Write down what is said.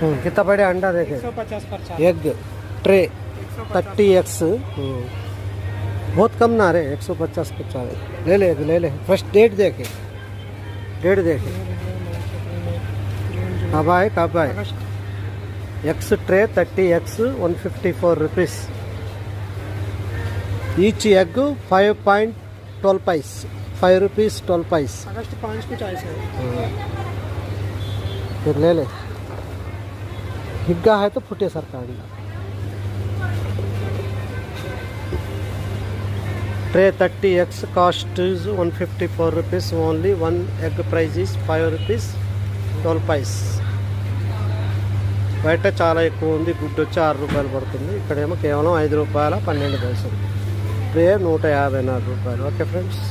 हम्म, कितना बड़े अंडा देखे? Egg tray thirty x hmm. बहुत कम ना रहे एक सौ पचास पचास। ले ले ले ले फ़र्स्ट डेट देखे। डेट देखे। कब आए कब आए? X tray thirty x one fifty four rupees. Each egg five point twelve paise five rupees twelve paise अगस्त पाँच कुछ आए हम्म। फिर ले ले। हिग्गा है तो फुटे सर का अंडा tray thirty eggs cost is one fifty four rupees only one egg price is five rupees twelve paise బయట చాలా ఎక్కువ ఉంది గుడ్డు వచ్చి ఆరు రూపాయలు పడుతుంది ఇక్కడేమో కేవలం ఐదు రూపాయల పన్నెండు పైసలు ట్రే నూట యాభై నాలుగు రూపాయలు ఓకే ఫ్రెండ్స్